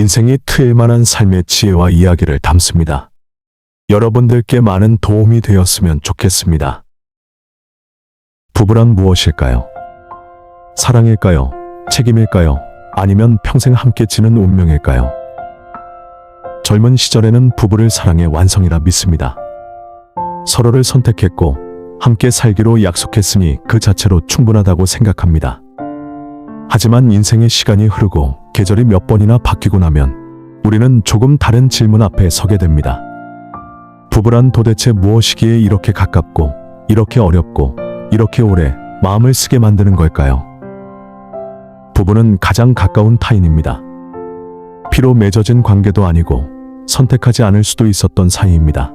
인생이 트일 만한 삶의 지혜와 이야기를 담습니다. 여러분들께 많은 도움이 되었으면 좋겠습니다. 부부란 무엇일까요? 사랑일까요? 책임일까요? 아니면 평생 함께 지는 운명일까요? 젊은 시절에는 부부를 사랑의 완성이라 믿습니다. 서로를 선택했고 함께 살기로 약속했으니 그 자체로 충분하다고 생각합니다. 하지만 인생의 시간이 흐르고 계절이 몇 번이나 바뀌고 나면 우리는 조금 다른 질문 앞에 서게 됩니다. 부부란 도대체 무엇이기에 이렇게 가깝고 이렇게 어렵고 이렇게 오래 마음을 쓰게 만드는 걸까요? 부부는 가장 가까운 타인입니다. 피로 맺어진 관계도 아니고 선택하지 않을 수도 있었던 사이입니다.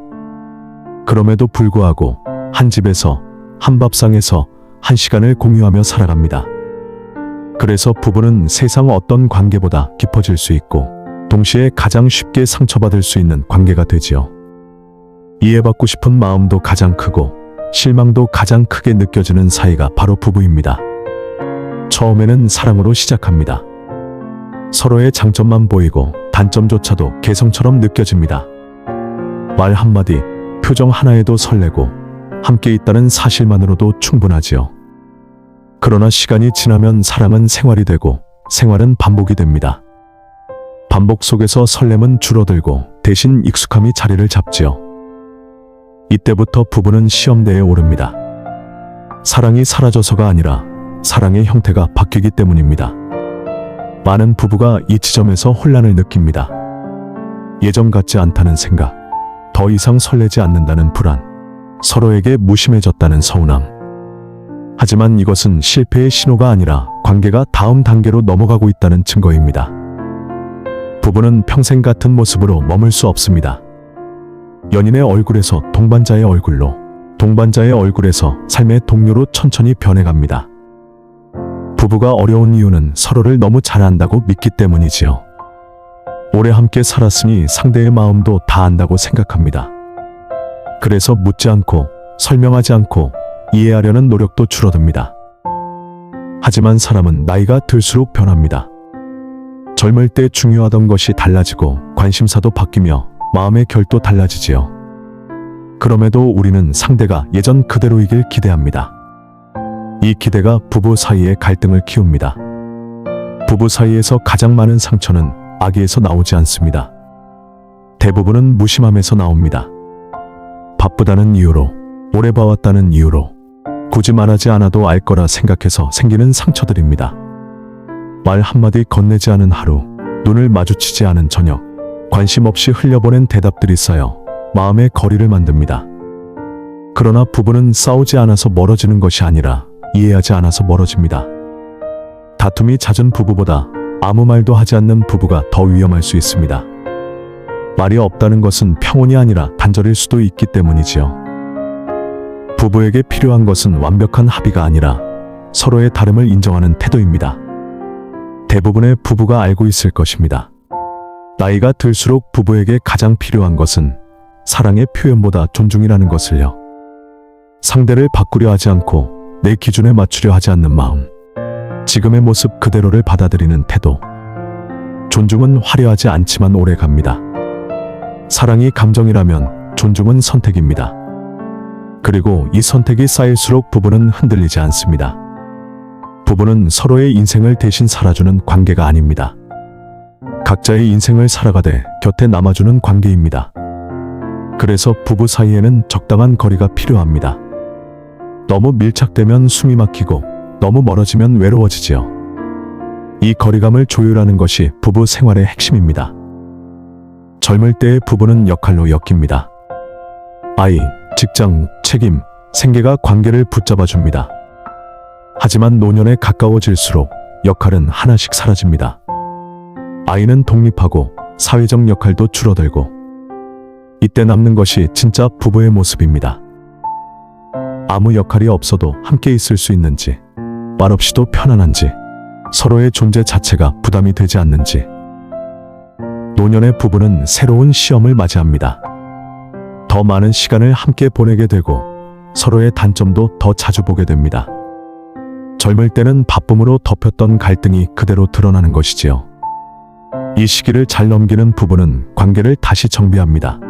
그럼에도 불구하고 한 집에서 한 밥상에서 한 시간을 공유하며 살아갑니다. 그래서 부부는 세상 어떤 관계보다 깊어질 수 있고 동시에 가장 쉽게 상처받을 수 있는 관계가 되지요. 이해받고 싶은 마음도 가장 크고 실망도 가장 크게 느껴지는 사이가 바로 부부입니다. 처음에는 사랑으로 시작합니다. 서로의 장점만 보이고 단점조차도 개성처럼 느껴집니다. 말 한마디, 표정 하나에도 설레고 함께 있다는 사실만으로도 충분하지요. 그러나 시간이 지나면 사랑은 생활이 되고 생활은 반복이 됩니다. 반복 속에서 설렘은 줄어들고 대신 익숙함이 자리를 잡지요. 이때부터 부부는 시험대에 오릅니다. 사랑이 사라져서가 아니라 사랑의 형태가 바뀌기 때문입니다. 많은 부부가 이 지점에서 혼란을 느낍니다. 예전 같지 않다는 생각, 더 이상 설레지 않는다는 불안, 서로에게 무심해졌다는 서운함. 하지만 이것은 실패의 신호가 아니라 관계가 다음 단계로 넘어가고 있다는 증거입니다. 부부는 평생 같은 모습으로 머물 수 없습니다. 연인의 얼굴에서 동반자의 얼굴로, 동반자의 얼굴에서 삶의 동료로 천천히 변해갑니다. 부부가 어려운 이유는 서로를 너무 잘 안다고 믿기 때문이지요. 오래 함께 살았으니 상대의 마음도 다 안다고 생각합니다. 그래서 묻지 않고, 설명하지 않고, 이해하려는 노력도 줄어듭니다. 하지만 사람은 나이가 들수록 변합니다. 젊을 때 중요하던 것이 달라지고 관심사도 바뀌며 마음의 결도 달라지지요. 그럼에도 우리는 상대가 예전 그대로이길 기대합니다. 이 기대가 부부 사이의 갈등을 키웁니다. 부부 사이에서 가장 많은 상처는 아기에서 나오지 않습니다. 대부분은 무심함에서 나옵니다. 바쁘다는 이유로, 오래 봐왔다는 이유로, 굳이 말하지 않아도 알 거라 생각해서 생기는 상처들입니다. 말 한마디 건네지 않은 하루, 눈을 마주치지 않은 저녁, 관심 없이 흘려보낸 대답들이 쌓여 마음의 거리를 만듭니다. 그러나 부부는 싸우지 않아서 멀어지는 것이 아니라 이해하지 않아서 멀어집니다. 다툼이 잦은 부부보다 아무 말도 하지 않는 부부가 더 위험할 수 있습니다. 말이 없다는 것은 평온이 아니라 단절일 수도 있기 때문이지요. 부부에게 필요한 것은 완벽한 합의가 아니라 서로의 다름을 인정하는 태도입니다. 대부분의 부부가 알고 있을 것입니다. 나이가 들수록 부부에게 가장 필요한 것은 사랑의 표현보다 존중이라는 것을요. 상대를 바꾸려 하지 않고 내 기준에 맞추려 하지 않는 마음. 지금의 모습 그대로를 받아들이는 태도. 존중은 화려하지 않지만 오래 갑니다. 사랑이 감정이라면 존중은 선택입니다. 그리고 이 선택이 쌓일수록 부부는 흔들리지 않습니다. 부부는 서로의 인생을 대신 살아주는 관계가 아닙니다. 각자의 인생을 살아가되 곁에 남아주는 관계입니다. 그래서 부부 사이에는 적당한 거리가 필요합니다. 너무 밀착되면 숨이 막히고 너무 멀어지면 외로워지지요. 이 거리감을 조율하는 것이 부부 생활의 핵심입니다. 젊을 때의 부부는 역할로 엮입니다. 아이, 직장, 책임, 생계가 관계를 붙잡아 줍니다. 하지만 노년에 가까워질수록 역할은 하나씩 사라집니다. 아이는 독립하고 사회적 역할도 줄어들고 이때 남는 것이 진짜 부부의 모습입니다. 아무 역할이 없어도 함께 있을 수 있는지, 말 없이도 편안한지, 서로의 존재 자체가 부담이 되지 않는지. 노년의 부부는 새로운 시험을 맞이합니다. 더 많은 시간을 함께 보내게 되고 서로의 단점도 더 자주 보게 됩니다. 젊을 때는 바쁨으로 덮였던 갈등이 그대로 드러나는 것이지요. 이 시기를 잘 넘기는 부부는 관계를 다시 정비합니다.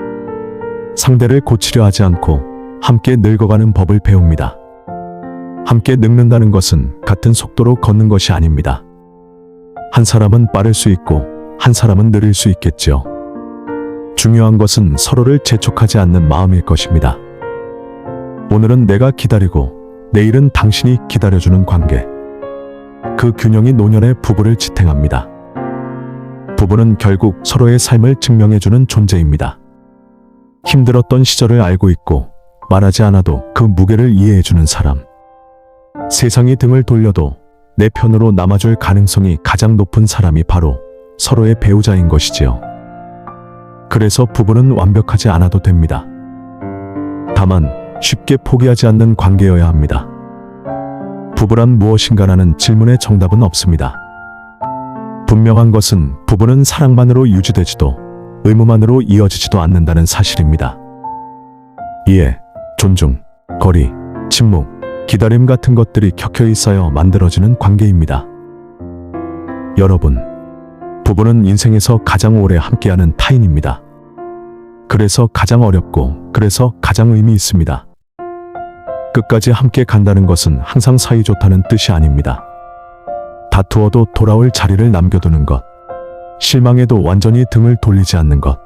상대를 고치려 하지 않고 함께 늙어가는 법을 배웁니다. 함께 늙는다는 것은 같은 속도로 걷는 것이 아닙니다. 한 사람은 빠를 수 있고 한 사람은 느릴 수 있겠죠. 중요한 것은 서로를 재촉하지 않는 마음일 것입니다. 오늘은 내가 기다리고 내일은 당신이 기다려주는 관계. 그 균형이 노년의 부부를 지탱합니다. 부부는 결국 서로의 삶을 증명해주는 존재입니다. 힘들었던 시절을 알고 있고 말하지 않아도 그 무게를 이해해주는 사람. 세상이 등을 돌려도 내 편으로 남아줄 가능성이 가장 높은 사람이 바로 서로의 배우자인 것이지요. 그래서 부부는 완벽하지 않아도 됩니다. 다만 쉽게 포기하지 않는 관계여야 합니다. 부부란 무엇인가라는 질문의 정답은 없습니다. 분명한 것은 부부는 사랑만으로 유지되지도 의무만으로 이어지지도 않는다는 사실입니다. 이해, 존중, 거리, 침묵, 기다림 같은 것들이 켜켜 있어야 만들어지는 관계입니다. 여러분, 부부는 인생에서 가장 오래 함께하는 타인입니다. 그래서 가장 어렵고, 그래서 가장 의미 있습니다. 끝까지 함께 간다는 것은 항상 사이 좋다는 뜻이 아닙니다. 다투어도 돌아올 자리를 남겨두는 것. 실망해도 완전히 등을 돌리지 않는 것.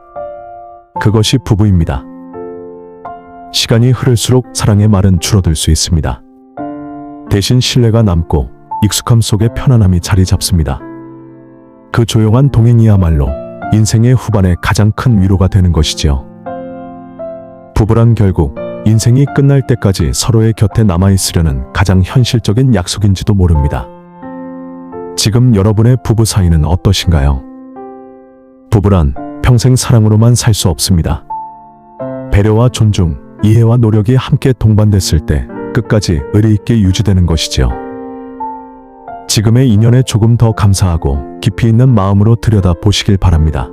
그것이 부부입니다. 시간이 흐를수록 사랑의 말은 줄어들 수 있습니다. 대신 신뢰가 남고 익숙함 속에 편안함이 자리 잡습니다. 그 조용한 동행이야말로 인생의 후반에 가장 큰 위로가 되는 것이지요. 부부란 결국 인생이 끝날 때까지 서로의 곁에 남아있으려는 가장 현실적인 약속인지도 모릅니다. 지금 여러분의 부부 사이는 어떠신가요? 부부란 평생 사랑으로만 살 수 없습니다. 배려와 존중, 이해와 노력이 함께 동반됐을 때 끝까지 의리 있게 유지되는 것이지요. 지금의 인연에 조금 더 감사하고 깊이 있는 마음으로 들여다 보시길 바랍니다.